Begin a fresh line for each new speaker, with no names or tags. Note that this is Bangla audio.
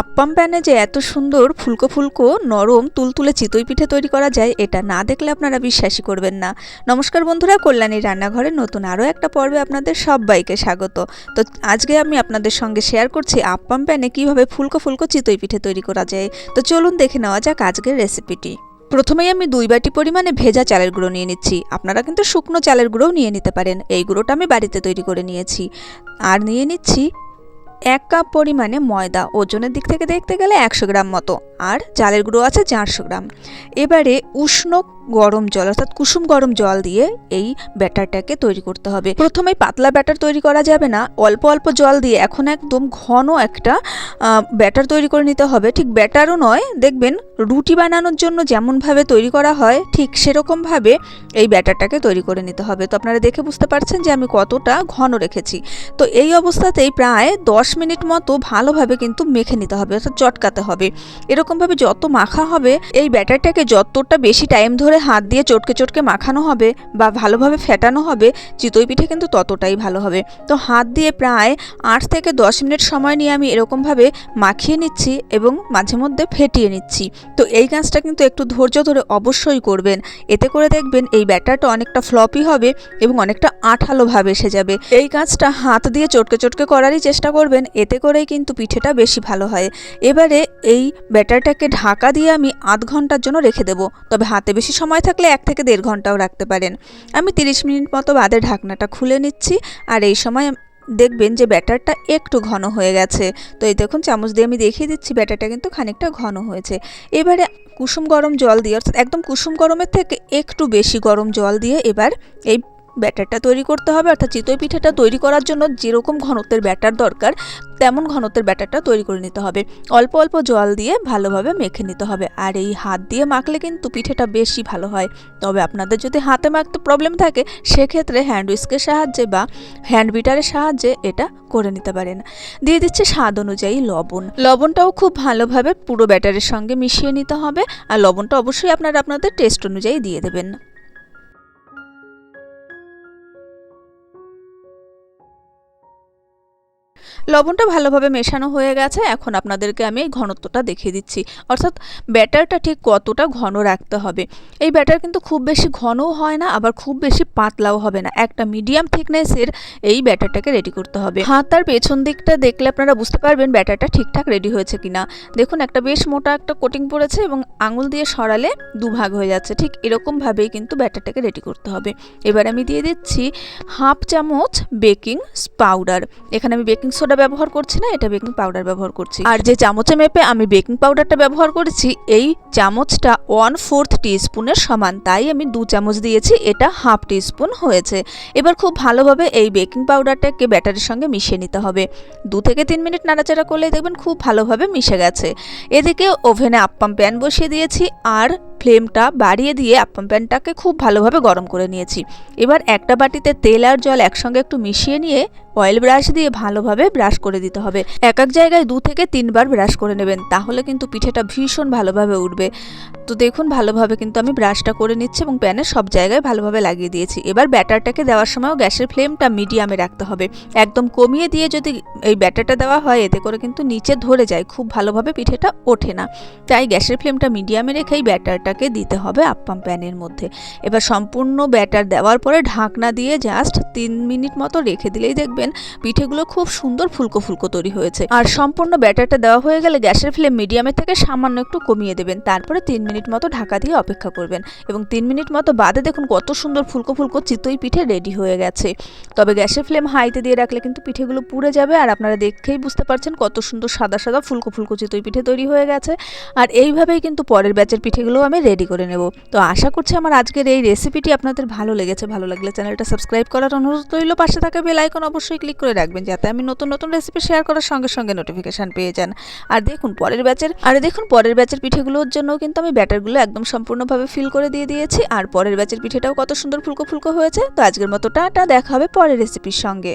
আপ্পাম প্যানে যে এত সুন্দর ফুলকো ফুলকো, নরম তুলতুলে চিতই পিঠে তৈরি করা যায়, এটা না দেখলে আপনারা বিশ্বাসই করবেন না। নমস্কার বন্ধুরা, কল্যাণী রান্নাঘরের নতুন আরও একটা পর্বে আপনাদের সবাইকে স্বাগত। তো আজকে আমি আপনাদের সঙ্গে শেয়ার করছি আপ্পাম প্যানে কীভাবে ফুলকো ফুলকো চিতই পিঠে তৈরি করা যায়। তো চলুন দেখে নেওয়া যাক আজকের রেসিপিটি। প্রথমেই আমি দুই বাটি পরিমাণে ভেজা চালের গুঁড়ো নিয়ে নিচ্ছি। আপনারা কিন্তু শুকনো চালের গুঁড়োও নিয়ে নিতে পারেন। এই গুঁড়োটা আমি বাড়িতে তৈরি করে নিয়েছি। আর নিয়ে নিচ্ছি এক কাপ পরিমাণে ময়দা ওজনের দিক থেকে দেখতে গেলে একশো গ্রাম মতো, আর চালের গুঁড়ো আছে চারশো গ্রাম। এবারে উষ্ণ গরম জল, অর্থাৎ কুসুম গরম জল দিয়ে এই ব্যাটারটাকে তৈরি করতে হবে। প্রথমে পাতলা ব্যাটার তৈরি করা যাবে না, অল্প অল্প জল দিয়ে এখন একদম ঘন একটা ব্যাটার তৈরি করে নিতে হবে। ঠিক ব্যাটারও নয়, দেখবেন রুটি বানানোর জন্য যেমনভাবে তৈরি করা হয়, ঠিক সেরকমভাবে এই ব্যাটারটাকে তৈরি করে নিতে হবে। তো আপনারা দেখে বুঝতে পারছেন যে আমি কতটা ঘন রেখেছি। তো এই অবস্থাতেই প্রায় দশ মিনিট মতো ভালোভাবে কিন্তু মেখে নিতে হবে, অর্থাৎ চটকাতে হবে। এরকমভাবে যত মাখা হবে, এই ব্যাটারটাকে যতটা বেশি টাইম ধরে হাত দিয়ে চটকে চটকে মাখানো হবে বা ভালোভাবে ফেটানো হবে, চিতই পিঠে কিন্তু ততটাই ভালো হবে। তো হাত দিয়ে প্রায় আট থেকে দশ মিনিট সময় নিয়ে আমি এরকমভাবে মাখিয়ে নিচ্ছি এবং মাঝে মধ্যে ফেটিয়ে নিচ্ছি। তো এই কাজটা কিন্তু একটু ধৈর্য ধরে অবশ্যই করবেন। এতে করে দেখবেন এই ব্যাটারটা অনেকটা ফ্লপি হবে এবং অনেকটা আঠালোভাবে এসে যাবে। এই কাজটা হাত দিয়ে চটকে চটকে করারই চেষ্টা করবেন এতে করেই কিন্তু পিঠেটা বেশি ভালো হয়। এবারে এই ব্যাটারটাকে ঢাকা দিয়ে আমি আধ ঘণ্টার জন্য রেখে দেবো। তবে হাতে বেশি সময় থাকলে এক থেকে দেড় ঘন্টাও রাখতে পারেন। আমি তিরিশ মিনিট মতো বাদে ঢাকনাটা খুলে নিচ্ছি। আর এই সময় দেখবেন যে ব্যাটারটা একটু ঘন হয়ে গেছে। তো এই দেখুন, চামচ দিয়ে আমি দেখিয়ে দিচ্ছি, ব্যাটারটা কিন্তু খানিকটা ঘন হয়েছে। এবারে কুসুম গরম জল দিয়ে, অর্থাৎ একদম কুসুম গরমের থেকে একটু বেশি গরম জল দিয়ে এবার এই ব্যাটারটা তৈরি করতে হবে, অর্থাৎ চিতই পিঠাটা তৈরি করার জন্য যেরকম ঘনত্বের ব্যাটার দরকার, তেমন ঘনত্বের ব্যাটারটা তৈরি করে নিতে হবে। অল্প অল্প জল দিয়ে ভালোভাবে মেখে নিতে হবে। আর এই হাত দিয়ে মাখলে কিন্তু পিঠেটা বেশি ভালো হয়। তবে আপনাদের যদি হাতে মাখতে প্রবলেম থাকে, সেক্ষেত্রে হ্যান্ড উইস্কের সাহায্যে বা হ্যান্ড বিটারের সাহায্যে এটা করে নিতে পারেন। দিয়ে দিচ্ছে স্বাদ অনুযায়ী লবণ। লবণটাও খুব ভালোভাবে পুরো ব্যাটারের সঙ্গে মিশিয়ে নিতে হবে। আর লবণটা অবশ্যই আপনারা আপনাদের টেস্ট অনুযায়ী দিয়ে দেবেন। লবণটা ভালোভাবে মেশানো হয়ে গেছে। এখন আপনাদেরকে আমি এই ঘনত্বটা দেখিয়ে দিচ্ছি। অর্থাৎ ব্যাটারটা ঠিক কতটা ঘন রাখতে হবে। এই ব্যাটার কিন্তু খুব বেশি ঘনও হয় না, আবার খুব বেশি পাতলাও হবে না। একটা মিডিয়াম থিকনেসের এই ব্যাটারটাকে রেডি করতে হবে। হাতার পেছন দিকটা দেখলে আপনারা বুঝতে পারবেন ব্যাটারটা ঠিকঠাক রেডি হয়েছে কিনা। দেখুন, একটা বেশ মোটা একটা কোটিং পড়েছে এবং আঙুল দিয়ে সরালে দুভাগ হয়ে যাচ্ছে। ঠিক এরকমভাবেই কিন্তু ব্যাটারটাকে রেডি করতে হবে। এবার আমি দিয়ে দিচ্ছি হাফ চামচ বেকিং পাউডার এখানে আমি বেকিং সোডা ব্যবহার করছি না, এটা বেকিং পাউডার ব্যবহার করছি। আর যে চামচে মেপে আমি বেকিং পাউডারটা ব্যবহার করেছি, এই চামচটা ওয়ান ফোর্থ টিস্পুনের সমান, তাই আমি দু চামচ দিয়েছি, এটা হাফ টিস্পুন হয়েছে। এবার খুব ভালোভাবে এই বেকিং পাউডারটাকে ব্যাটারের সঙ্গে মিশিয়ে নিতে হবে। দু থেকে তিন মিনিট নাড়াচাড়া করলে দেখবেন খুব ভালোভাবে মিশে গেছে। এদিকে ওভেনে আপ্পাম প্যান বসিয়ে দিয়েছি, আর ফ্লেমটা বাড়িয়ে দিয়ে আপ্পাম প্যানটাকে খুব ভালোভাবে গরম করে নিয়েছি। এবার একটা বাটিতে তেল আর জল একসঙ্গে একটু মিশিয়ে নিয়ে অয়েল ব্রাশ দিয়ে ভালোভাবে ব্রাশ করে দিতে হবে। এক এক জায়গায় দু থেকে তিনবার ব্রাশ করে নেবেন, তাহলে কিন্তু পিঠেটা ভীষণ ভালোভাবে উঠবে। তো দেখুন, ভালোভাবে কিন্তু আমি ব্রাশটা করে নিচ্ছি এবং প্যানে সব জায়গায় ভালোভাবে লাগিয়ে দিয়েছি। এবার ব্যাটারটাকে দেওয়ার সময়ও গ্যাসের ফ্লেমটা মিডিয়ামে রাখতে হবে। একদম কমিয়ে দিয়ে যদি এই ব্যাটারটা দেওয়া হয়, এতে করে কিন্তু নিচে ধরে যায়, খুব ভালোভাবে পিঠেটা ওঠে না। তাই গ্যাসের ফ্লেমটা মিডিয়ামে রেখেই ব্যাটারটাকে দিতে হবে আপ্পাম প্যানের মধ্যে। এবার সম্পূর্ণ ব্যাটার দেওয়ার পরে ঢাকনা দিয়ে জাস্ট তিন মিনিট মতো রেখে দিলেই দেখবেন পিঠেগুলো খুব সুন্দর ফুলকো ফুলকো তৈরি হয়েছে। আর সম্পূর্ণ ব্যাটারটা দেওয়া হয়ে গেলে গ্যাসের ফ্লেম মিডিয়ামের থেকে সামান্য একটু কমিয়ে দেবেন। তারপরে তিন মিনিট মতো ঢাকা দিয়ে অপেক্ষা করবেন। এবং তিন মিনিট মতো বাদে দেখুন কত সুন্দর ফুলকো ফুলকো চিতই পিঠে রেডি হয়ে গেছে। তবে গ্যাসের ফ্লেম হাইতে দিয়ে রাখলে কিন্তু পিঠেগুলো পুড়ে যাবে আর আপনারা দেখেই বুঝতে পারছেন কত সুন্দর সাদা সাদা ফুলকো ফুলকো চিতই পিঠে তৈরি হয়ে গেছে। আর এইভাবেই কিন্তু পরের ব্যাচের পিঠেগুলো আমি রেডি করে নেব। তো আশা করছি আমার আজকের এই রেসিপিটি আপনাদের ভালো লেগেছে। ভালো লাগলে চ্যানেলটা সাবস্ক্রাইব করার অনুরোধ রইল। পাশে থাকা বেল আইকন অবশ্যই ক্লিক করে রাখবেন, যাতে আমি নতুন নতুন রেসিপি শেয়ার করার সঙ্গে সঙ্গে নোটিফিকেশান পেয়ে যান। আর দেখুন, পরের ব্যাচের আর দেখুন, পরের ব্যাচের পিঠেগুলোর জন্য কিন্তু আমি ব্যাটারগুলো একদম সম্পূর্ণভাবে ফিল করে দিয়ে দিয়েছি। আর পরের ব্যাচের পিঠেটাও কত সুন্দর ফুলকো ফুলকো হয়েছে। তো আজকের মতো টাটা, দেখা হবে পরের রেসিপির সঙ্গে।